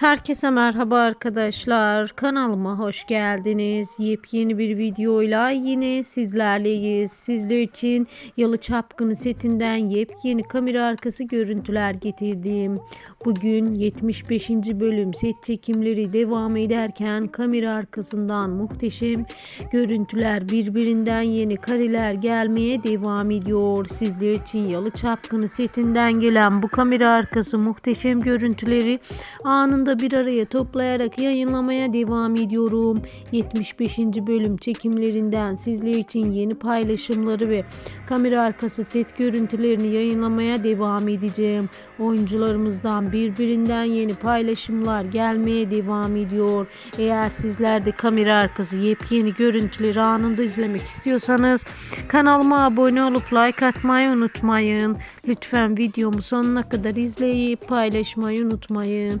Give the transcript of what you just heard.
Herkese merhaba arkadaşlar. Kanalıma hoş geldiniz. Yepyeni bir videoyla yine sizlerleyiz. Sizler için Yalı Çapkını setinden yepyeni kamera arkası görüntüler getirdim. Bugün 75. bölüm set çekimleri devam ederken kamera arkasından muhteşem görüntüler birbirinden yeni kareler gelmeye devam ediyor. Sizler için Yalı Çapkını setinden gelen bu kamera arkası muhteşem görüntüleri anında bir araya toplayarak yayınlamaya devam ediyorum. 75. bölüm çekimlerinden sizler için yeni paylaşımları ve kamera arkası set görüntülerini yayınlamaya devam edeceğim. Oyuncularımızdan birbirinden yeni paylaşımlar gelmeye devam ediyor. Eğer sizler de kamera arkası yepyeni görüntüleri anında izlemek istiyorsanız kanalıma abone olup like atmayı unutmayın. Lütfen videomu sonuna kadar izleyip paylaşmayı unutmayın.